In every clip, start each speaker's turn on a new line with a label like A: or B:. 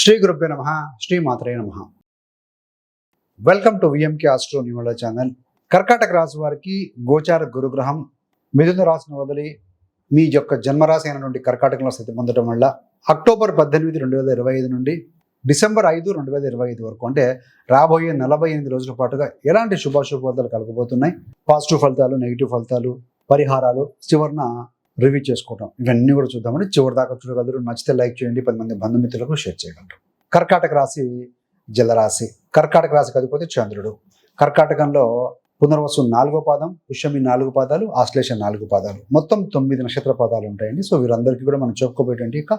A: శ్రీ గురుభ్య నమ శ్రీ మాత్రే నమ. Welcome to VMK astro numerology channel కర్కాటక రాశి వారికి గోచార గురుగ్రహం మిథున రాశిని వదిలి మీ యొక్క జన్మరాశి అయినటువంటి కర్కాటకంలో స్థితి పొందడం వల్ల అక్టోబర్ పద్దెనిమిది రెండు వేల ఇరవై ఐదు నుండి డిసెంబర్ ఐదు రెండు వేల ఇరవై ఐదు వరకు అంటే రాబోయే నలభై ఎనిమిది రోజుల పాటుగా ఎలాంటి శుభాశుభ ఫలితాలు కలగబోతున్నాయి? పాజిటివ్ ఫలితాలు నెగిటివ్ ఫలితాలు పరిహారాలు చివరిన రివ్యూ చేసుకోవడం ఇవన్నీ కూడా చూద్దామని చివరి దాకా చూడగలరు. నచ్చితే లైక్ చేయండి. పది మంది బంధుమిత్రులకు షేర్ చేయగలరు. కర్కాటక రాశి జలరాశి కర్కాటక రాశికి అధిపతి చంద్రుడు. కర్కాటకంలో పునర్వసు నాలుగో పాదం పుష్యమి నాలుగు పాదాలు ఆశ్లేష నాలుగు పాదాలు. మొత్తం తొమ్మిది నక్షత్ర పాదాలు ఉంటాయండి. సో వీరందరికీ కూడా మనం చెప్పుకోబోయేటువంటి ఇక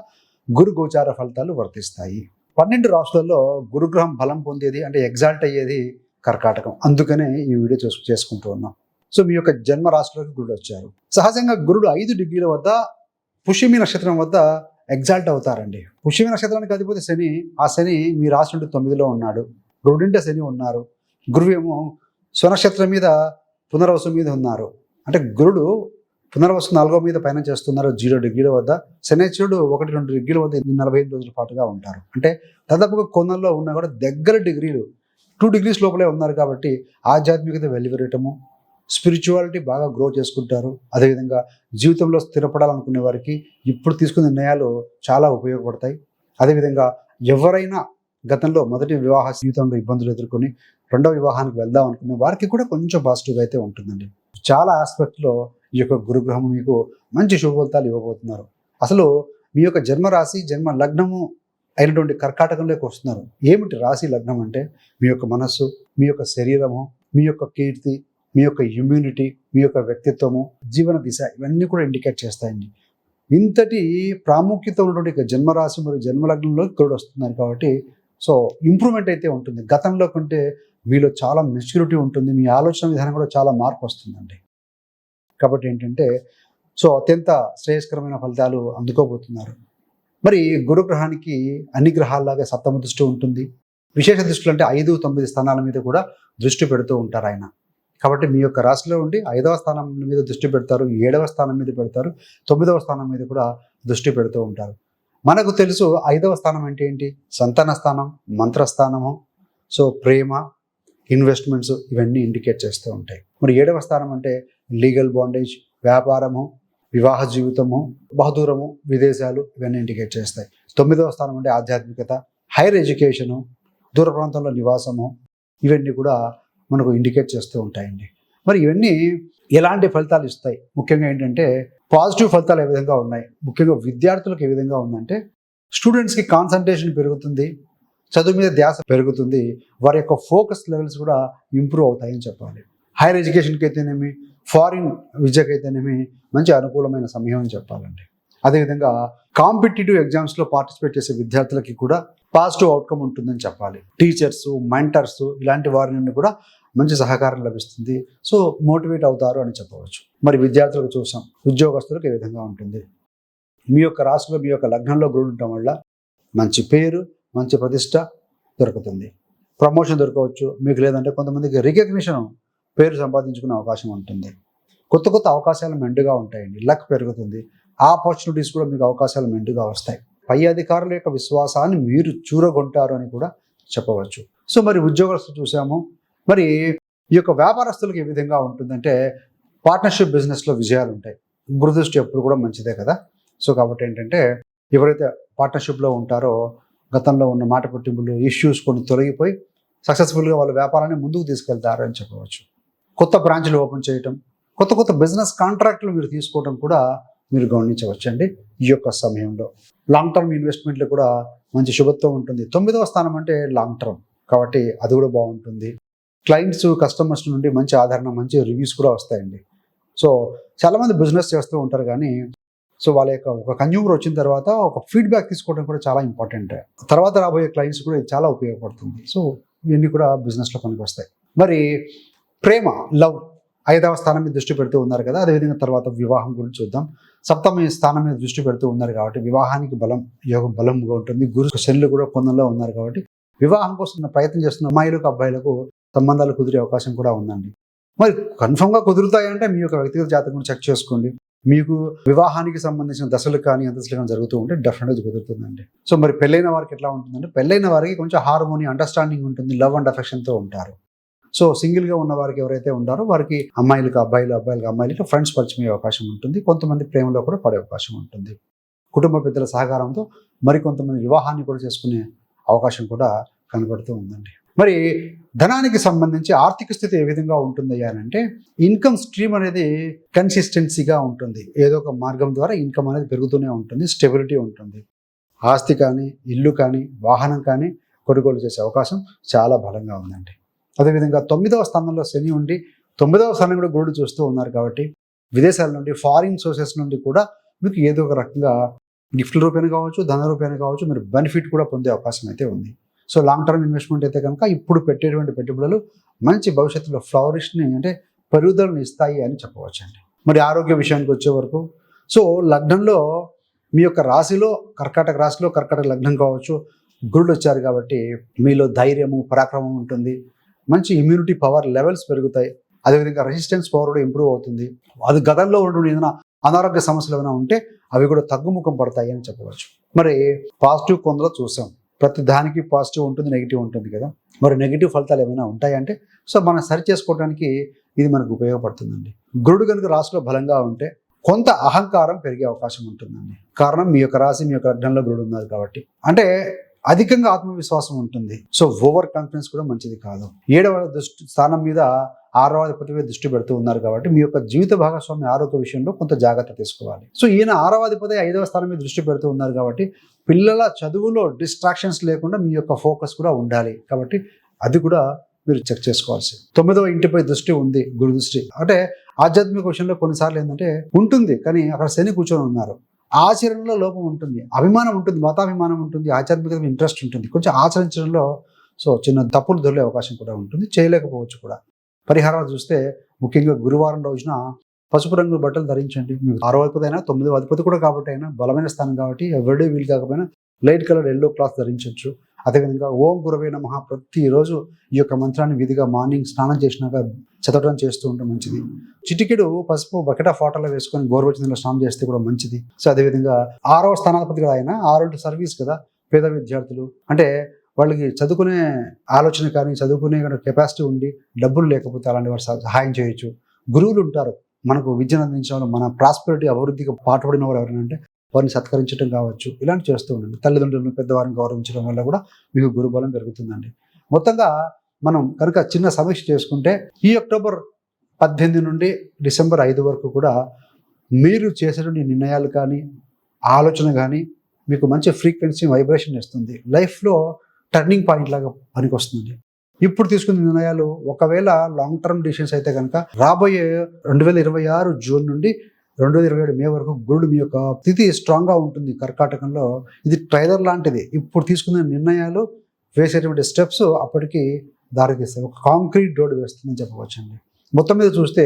A: గురు గోచార ఫలితాలు వర్తిస్తాయి. పన్నెండు రాష్ట్రాల్లో గురుగ్రహం బలం పొందేది అంటే ఎగ్జాల్ట్ అయ్యేది కర్కాటకం. అందుకనే ఈ వీడియో చేసు చేసుకుంటూ ఉన్నాం. సో మీ యొక్క జన్మ రాశిలోకి గురుడు వచ్చారు. సహజంగా గురుడు ఐదు డిగ్రీల వద్ద పుష్యమి నక్షత్రం వద్ద ఎగ్జాల్ట్ అవుతారండి. పుష్యమి నక్షత్రానికి అధిపతి శని ఆ శని మీ రాశి నుండి తొమ్మిదిలో ఉన్నాడు. గురుడింటే శని ఉన్నారు. గురువు ఏమో స్వనక్షత్రం మీద పునర్వసు మీద ఉన్నారు. అంటే గురుడు పునర్వసు నాలుగో మీద పైన చేస్తున్నారు జీరో డిగ్రీల వద్ద. శనేశ్వరుడు ఒకటి రెండు డిగ్రీల వద్ద నలభై ఐదు రోజుల పాటుగా ఉంటారు. అంటే దాదాపుగా కొనల్లో ఉన్నా కూడా దగ్గర డిగ్రీలు టూ డిగ్రీస్ లోపలే ఉన్నారు కాబట్టి ఆధ్యాత్మికత వెలివరటము స్పిరిచువాలిటీ బాగా గ్రో చేసుకుంటారు. అదేవిధంగా జీవితంలో స్థిరపడాలనుకునే వారికి ఇప్పుడు తీసుకున్న నిర్ణయాలు చాలా ఉపయోగపడతాయి. అదేవిధంగా ఎవరైనా గతంలో మొదటి వివాహ జీవితంలో ఇబ్బందులు ఎదుర్కొని రెండవ వివాహానికి వెళ్దాం అనుకునే వారికి కూడా కొంచెం పాజిటివ్గా అయితే ఉంటుందండి. చాలా ఆస్పెక్ట్లో ఈ యొక్క గురుగ్రహం మీకు మంచి శుభ ఫలితాలు ఇవ్వబోతున్నారు. అసలు మీ యొక్క జన్మ రాశి జన్మ లగ్నము అయినటువంటి కర్కాటకంలోకి వస్తున్నారు. ఏమిటి రాశి లగ్నం అంటే? మీ యొక్క మనస్సు మీ యొక్క శరీరము మీ యొక్క కీర్తి మీ యొక్క ఇమ్యూనిటీ మీ యొక్క వ్యక్తిత్వము జీవన దిశ ఇవన్నీ కూడా ఇండికేట్ చేస్తాయండి. ఇంతటి ప్రాముఖ్యత ఉన్నటువంటి జన్మరాశి మరియు జన్మలగ్నంలో ఇక్కడ వస్తున్నారు కాబట్టి సో ఇంప్రూవ్మెంట్ అయితే ఉంటుంది. గతంలో కంటే మీలో చాలా మెచ్యూరిటీ ఉంటుంది. మీ ఆలోచన విధానం కూడా చాలా మార్పు వస్తుందండి. కాబట్టి ఏంటంటే సో అత్యంత శ్రేయస్కరమైన ఫలితాలు అందుకోబోతున్నారు. మరి గురుగ్రహానికి అన్ని గ్రహాల్లాగా సప్తమ దృష్టి ఉంటుంది. విశేష దృష్టిలు అంటే ఐదు తొమ్మిది స్థానాల మీద కూడా దృష్టి పెడుతూ ఉంటారు ఆయన. కాబట్టి మీ యొక్క రాశిలో ఉండి ఐదవ స్థానం మీద దృష్టి పెడతారు ఏడవ స్థానం మీద పెడతారు తొమ్మిదవ స్థానం మీద కూడా దృష్టి పెడుతూ ఉంటారు. మనకు తెలుసు ఐదవ స్థానం అంటే ఏంటి? సంతాన స్థానం మంత్రస్థానము సో ప్రేమ ఇన్వెస్ట్మెంట్స్ ఇవన్నీ ఇండికేట్ చేస్తూ ఉంటాయి. మరి ఏడవ స్థానం అంటే లీగల్ బాండేజ్ వ్యాపారము వివాహ జీవితము బహదూరము విదేశాలు ఇవన్నీ ఇండికేట్ చేస్తాయి. తొమ్మిదవ స్థానం అంటే ఆధ్యాత్మికత హైయర్ ఎడ్యుకేషను దూర ప్రాంతంలో నివాసము ఇవన్నీ కూడా మనకు ఇండికేట్ చేస్తూ ఉంటాయండి. మరి ఇవన్నీ ఎలాంటి ఫలితాలు ఇస్తాయి? ముఖ్యంగా ఏంటంటే పాజిటివ్ ఫలితాలు ఏ విధంగా ఉన్నాయి? ముఖ్యంగా విద్యార్థులకు ఏ విధంగా ఉందంటే స్టూడెంట్స్కి కాన్సన్ట్రేషన్ పెరుగుతుంది చదువు మీద ధ్యాస పెరుగుతుంది వారి యొక్క ఫోకస్ లెవెల్స్ కూడా ఇంప్రూవ్ అవుతాయని చెప్పాలి. హైయర్ ఎడ్యుకేషన్కి అయితేనేమి ఫారిన్ విద్యకి అయితేనేమి మంచి అనుకూలమైన సమయం అని చెప్పాలండి. అదేవిధంగా కాంపిటేటివ్ ఎగ్జామ్స్లో పార్టిసిపేట్ చేసే విద్యార్థులకి కూడా పాజిటివ్ అవుట్కమ్ ఉంటుందని చెప్పాలి. టీచర్స్ మెంటర్స్ ఇలాంటి వారి నుండి కూడా మంచి సహకారం లభిస్తుంది. సో మోటివేట్ అవుతారు అని చెప్పవచ్చు. మరి విద్యార్థులకు చూసాం ఉద్యోగస్తులకు ఏ విధంగా ఉంటుంది? మీ యొక్క రాశిలో మీ యొక్క లగ్నంలో గురుడు ఉండటం వల్ల మంచి పేరు మంచి ప్రతిష్ట దొరుకుతుంది. ప్రమోషన్ దొరకవచ్చు. మీకు లేదంటే కొంతమందికి రికగ్నిషన్ పేరు సంపాదించుకునే అవకాశం ఉంటుంది. కొత్త కొత్త అవకాశాలు మెండుగా ఉంటాయండి. లక్ పెరుగుతుంది. ఆపర్చునిటీస్ కూడా మీకు అవకాశాలు మెండుగా వస్తాయి. పై అధికారుల యొక్క విశ్వాసాన్ని మీరు చూరగొంటారు అని కూడా చెప్పవచ్చు. సో మరి ఉద్యోగస్తులు చూసాము. మరి ఈ యొక్క వ్యాపారస్తులకు ఏ విధంగా ఉంటుందంటే పార్ట్నర్షిప్ బిజినెస్లో విజయాలు ఉంటాయి గురుదృష్టి ఎప్పుడు కూడా మంచిదే కదా? సో కాబట్టి ఏంటంటే ఎవరైతే పార్ట్నర్షిప్లో ఉంటారో గతంలో ఉన్న మాట పట్టింపులు ఇష్యూస్ కొన్ని తొలగిపోయి సక్సెస్ఫుల్గా వాళ్ళ వ్యాపారాన్ని ముందుకు తీసుకెళ్తారు అని చెప్పవచ్చు. కొత్త బ్రాంచ్లు ఓపెన్ చేయటం కొత్త కొత్త బిజినెస్ కాంట్రాక్ట్లు మీరు తీసుకోవడం కూడా మీరు గమనించవచ్చండి ఈ యొక్క సమయంలో. లాంగ్ టర్మ్ ఇన్వెస్ట్మెంట్లు కూడా మంచి శుభత్వం ఉంటుంది. తొమ్మిదవ స్థానం అంటే లాంగ్ టర్మ్ కాబట్టి అది కూడా బాగుంటుంది. క్లయింట్స్ కస్టమర్స్ నుండి మంచి ఆదరణ మంచి రివ్యూస్ కూడా వస్తాయండి. సో చాలామంది బిజినెస్ చేస్తూ ఉంటారు కానీ సో వాళ్ళ యొక్క ఒక కన్జ్యూమర్ వచ్చిన తర్వాత ఒక ఫీడ్బ్యాక్ తీసుకోవడం కూడా చాలా ఇంపార్టెంట్. తర్వాత రాబోయే క్లయింట్స్ కూడా చాలా ఉపయోగపడుతుంది. సో ఇవన్నీ కూడా బిజినెస్లో పనికి వస్తాయి మరి ప్రేమ లవ్ ఐదవ స్థానం మీద దృష్టి పెడుతూ ఉన్నారు కదా అదేవిధంగా తర్వాత వివాహం గురించి చూద్దాం. సప్తమ స్థానం మీద దృష్టి పెడుతూ ఉన్నారు కాబట్టి వివాహానికి బలం యోగం బలంగా ఉంటుంది. గురు శనులు కూడా పొందంలో ఉన్నారు కాబట్టి వివాహం కోసం ప్రయత్నం చేస్తున్న అమ్మాయిలకు అబ్బాయిలకు సంబంధాలు కుదిరే అవకాశం కూడా ఉందండి. మరి కన్ఫర్మ్గా కుదురుతాయంటే మీ యొక్క వ్యక్తిగత జాతకం చెక్ చేసుకోండి. మీకు వివాహానికి సంబంధించిన దశలు కానీ అంతస్తులు కానీ జరుగుతూ ఉంటే డెఫినెట్గా కుదురుతుందండి. సో మరి పెళ్ళైన వారికి ఎట్లా ఉంటుందంటే పెళ్ళైన వారికి కొంచెం హార్మోని అండర్స్టాండింగ్ ఉంటుంది లవ్ అండ్ అఫెక్షన్తో ఉంటారు. సో సింగిల్గా ఉన్న వారికి ఎవరైతే ఉంటారో వారికి అమ్మాయిలకు అబ్బాయిలు అబ్బాయిలకు అమ్మాయిలకు ఫ్రెండ్స్ పరిచయం అవకాశం ఉంటుంది. కొంతమంది ప్రేమలో కూడా పడే అవకాశం ఉంటుంది. కుటుంబ పెద్దల సహకారంతో మరికొంతమంది వివాహాన్ని కూడా చేసుకునే అవకాశం కూడా కనబడుతూ ఉందండి. మరి ధనానికి సంబంధించి ఆర్థిక స్థితి ఏ విధంగా ఉంటుంది అంటే ఇన్కమ్ స్ట్రీమ్ అనేది కన్సిస్టెన్సీగా ఉంటుంది. ఏదో ఒక మార్గం ద్వారా ఇన్కమ్ అనేది పెరుగుతూనే ఉంటుంది స్టెబిలిటీ ఉంటుంది. ఆస్తి కానీ ఇల్లు కానీ వాహనం కానీ కొనుగోలు చేసే అవకాశం చాలా బలంగా ఉందండి. అదేవిధంగా తొమ్మిదవ స్థానంలో శని ఉండి తొమ్మిదవ స్థానం కూడా గురుడు చూస్తూ ఉన్నారు కాబట్టి విదేశాల నుండి ఫారిన్ సోర్సెస్ నుండి కూడా మీకు ఏదో ఒక రకంగా గిఫ్ట్ల రూపాయన కావచ్చు ధన రూపాయన కావచ్చు మీరు బెనిఫిట్ కూడా పొందే అవకాశం అయితే ఉంది. సో లాంగ్ టర్మ్ ఇన్వెస్ట్మెంట్ అయితే కనుక ఇప్పుడు పెట్టేటువంటి పెట్టుబడులు మంచి భవిష్యత్తులో ఫ్లవరిష్ని అంటే పెరుగుదలను ఇస్తాయి అని చెప్పవచ్చండి. మరి ఆరోగ్య విషయానికి వచ్చే వరకు సో లగ్నంలో మీ యొక్క రాశిలో కర్కాటక రాశిలో కర్కాటక లగ్నం కావచ్చు గురుడు వచ్చారు కాబట్టి మీలో ధైర్యము పరాక్రమం ఉంటుంది. మంచి ఇమ్యూనిటీ పవర్ లెవెల్స్ పెరుగుతాయి. అదేవిధంగా రెసిస్టెన్స్ పవర్ కూడా ఇంప్రూవ్ అవుతుంది. అది గతంలో ఉన్నటువంటి ఏదైనా అనారోగ్య సమస్యలు ఏమైనా ఉంటే అవి కూడా తగ్గుముఖం పడతాయి అని చెప్పవచ్చు. మరి పాజిటివ్ కొందలో చూసాం. ప్రతి దానికి పాజిటివ్ ఉంటుంది నెగిటివ్ ఉంటుంది కదా. మరి నెగిటివ్ ఫలితాలు ఏమైనా ఉంటాయంటే సో మనం సరి చేసుకోవడానికి ఇది మనకు ఉపయోగపడుతుందండి. గురుడు కనుక రాశిలో బలంగా ఉంటే కొంత అహంకారం పెరిగే అవకాశం ఉంటుందండి. కారణం మీ యొక్క రాశి మీ యొక్క లగ్నంలో గురుడు ఉన్నారు కాబట్టి. అంటే అధికంగా ఆత్మవిశ్వాసం ఉంటుంది. సో ఓవర్ కాన్ఫిడెన్స్ కూడా మంచిది కాదు. ఏడవ దృష్టి స్థానం మీద ఆరవ అధిపతి మీద దృష్టి పెడుతూ ఉన్నారు కాబట్టి మీ యొక్క జీవిత భాగస్వామి ఆరోగ్య విషయంలో కొంత జాగ్రత్త తీసుకోవాలి. సో ఈయన ఆరవ అధిపతి ఐదవ స్థానం మీద దృష్టి పెడుతూ ఉన్నారు కాబట్టి పిల్లల చదువులో డిస్ట్రాక్షన్స్ లేకుండా మీ యొక్క ఫోకస్ కూడా ఉండాలి. కాబట్టి అది కూడా మీరు చెక్ చేసుకోవాల్సి. తొమ్మిదవ ఇంటిపై దృష్టి ఉంది గురు దృష్టి. అంటే ఆధ్యాత్మిక విషయంలో కొన్నిసార్లు ఏంటంటే ఉంటుంది కానీ అక్కడ శని కూర్చొని ఉన్నారు. ఆచరణలో లోపం ఉంటుంది అభిమానం ఉంటుంది మతాభిమానం ఉంటుంది ఆధ్యాత్మిక ఇంట్రెస్ట్ ఉంటుంది. కొంచెం ఆచరించడంలో సో చిన్న తప్పులు దొరికే అవకాశం కూడా ఉంటుంది చేయలేకపోవచ్చు కూడా. పరిహారాలు చూస్తే ముఖ్యంగా గురువారం రోజున పసుపు రంగు బట్టలు ధరించండి. మీకు ఆరో అధిపతి అయినా తొమ్మిదో అధిపతి కూడా కాబట్టి అయినా బలమైన స్థానం కాబట్టి ఎవరిడే వీలు కాకపోయినా లైట్ కలర్ ఎల్లో క్లాత్ ధరించవచ్చు అదేవిధంగా ఓం గురవే మహా ప్రతిరోజు ఈ యొక్క మంత్రాన్ని విధిగా మార్నింగ్ స్నానం చేసినాక చదవడం చేస్తూ ఉంటే మంచిది. చిటికెడు పసుపు బకెట్ ఆఫ్ వాటర్లో వేసుకొని గోరువెచ్చనీలో స్నానం చేస్తే కూడా మంచిది. సో అదేవిధంగా ఆరో స్థానాధిపతి కదా ఆయన ఆరో సర్వీస్ కదా పేద విద్యార్థులు. అంటే వాళ్ళకి చదువుకునే ఆలోచన కానీ చదువుకునే కెపాసిటీ ఉండి డబ్బులు లేకపోతే అలాంటి వారు సహాయం చేయొచ్చు. గురువులు ఉంటారు. మనకు విద్యను అందించడం వల్ల మన ప్రాస్పెరిటీ అభివృద్ధికి పాటుపడిన వారు ఎవరైనా అంటే వారిని సత్కరించడం కావచ్చు ఇలాంటి చేస్తూ ఉండండి. తల్లిదండ్రులను పెద్దవారిని గౌరవించడం వల్ల కూడా మీకు గురుబలం పెరుగుతుందండి. మొత్తంగా మనం కనుక చిన్న సమీక్ష చేసుకుంటే ఈ అక్టోబర్ పద్దెనిమిది నుండి డిసెంబర్ ఐదు వరకు కూడా మీరు చేసేటువంటి నిర్ణయాలు కానీ ఆలోచన కానీ మీకు మంచి ఫ్రీక్వెన్సీ వైబ్రేషన్ ఇస్తుంది. లైఫ్లో టర్నింగ్ పాయింట్ లాగా పనికొస్తుంది ఇప్పుడు తీసుకున్న నిర్ణయాలు ఒకవేళ లాంగ్ టర్మ్ డిసిషన్స్ అయితే కనుక రాబోయే రెండు వేల ఇరవై ఆరు జూన్ నుండి రెండు వేల ఇరవై ఏడు మే వరకు గురుడు మీ యొక్క స్థితి స్ట్రాంగ్గా ఉంటుంది. కర్కాటకంలో ఇది ట్రైలర్ లాంటిది. ఇప్పుడు తీసుకున్న నిర్ణయాలు వేసేటువంటి స్టెప్స్ అప్పటికి దారితీస్తాయి. ఒక కాంక్రీట్ రోడ్ వేస్తుందని చెప్పవచ్చండి. మొత్తం మీద చూస్తే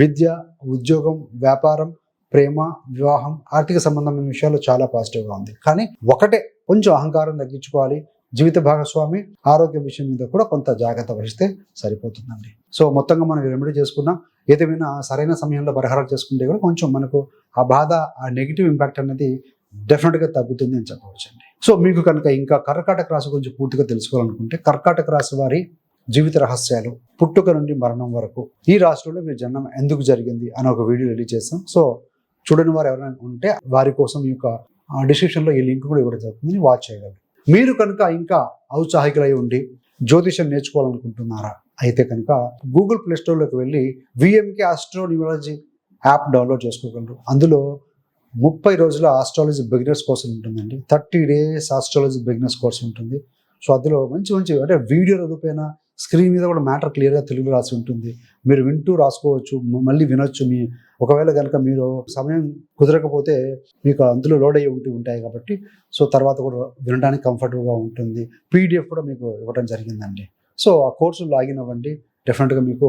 A: విద్య ఉద్యోగం వ్యాపారం ప్రేమ వివాహం ఆర్థిక సంబంధమైన విషయాలు చాలా పాజిటివ్గా ఉంది. కానీ ఒకటే కొంచెం అహంకారం తగ్గించుకోవాలి. జీవిత భాగస్వామి ఆరోగ్య విషయం మీద కూడా కొంత జాగ్రత్త వహిస్తే సరిపోతుందండి. సో మొత్తంగా మనం రెమెడీ చేసుకున్నాం. ఏదేమైనా సరైన సమయంలో పరిహారాలు చేసుకుంటే కూడా కొంచెం మనకు ఆ బాధ ఆ నెగిటివ్ ఇంపాక్ట్ అనేది డెఫినెట్గా తగ్గుతుంది అని చెప్పవచ్చండి. సో మీకు కనుక ఇంకా కర్కాటక రాశి గురించి పూర్తిగా తెలుసుకోవాలనుకుంటే కర్కాటక రాశి వారి జీవిత రహస్యాలు పుట్టుక నుండి మరణం వరకు ఈ రాశిలో మీ జన్మం ఎందుకు జరిగింది అని ఒక వీడియో రిలీజ్ చేస్తాం సో చూడని వారు ఎవరైనా ఉంటే వారి కోసం ఈ యొక్క డిస్క్రిప్షన్లో ఈ లింక్ కూడా ఇవ్వడం జరుగుతుంది వాచ్ చేయగలరు. మీరు కనుక ఇంకా ఔత్సాహికులై ఉండి జ్యోతిషం నేర్చుకోవాలనుకుంటున్నారా? అయితే కనుక గూగుల్ ప్లేస్టోర్లోకి వెళ్ళి విఎంకే ఆస్ట్రోన్యూరాలజీ యాప్ డౌన్లోడ్ చేసుకోగలరు. అందులో ముప్పై రోజుల ఆస్ట్రాలజీ బిగినర్స్ కోర్స్ ఉంటుందండి. Thirty days astrology beginners course ఉంటుంది. సో అందులో మంచి మంచి అంటే వీడియో రూపేణ స్క్రీన్ మీద కూడా మ్యాటర్ క్లియర్గా తెలుగు రాసి ఉంటుంది. మీరు వింటూ రాసుకోవచ్చు మళ్ళీ వినొచ్చు మీ ఒకవేళ కనుక మీరు సమయం కుదరకపోతే మీకు అందులో లోడ్ అయ్యి ఉంటూ ఉంటాయి కాబట్టి సో తర్వాత కూడా వినడానికి కంఫర్టబుల్గా ఉంటుంది. పీడిఎఫ్ కూడా మీకు ఇవ్వడం జరిగిందండి. సో ఆ కోర్సు లాగిన్ అవ్వండి. డెఫినెట్గా మీకు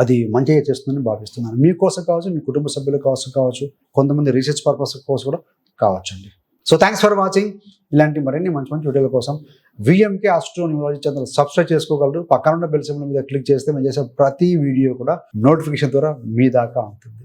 A: అది మంచిగా చేస్తుందని భావిస్తున్నాను. మీకోసం కావచ్చు మీ కుటుంబ సభ్యుల కోసం కావచ్చు కొంతమంది రీసెర్చ్ పర్పస్ కోసం కూడా కావచ్చు అండి సో థ్యాంక్స్ ఫర్ వాచింగ్. ఇలాంటి మరిన్ని మంచి మంచి వీడియోల కోసం VMK astro neurology channel subscribe చేసుకోగలరు. పక్కన ఉన్న బెల్ సింబల్ మీద క్లిక్ చేస్తే మేము చేసే ప్రతి వీడియో కూడా నోటిఫికేషన్ ద్వారా మీ దాకా ఉంటుంది.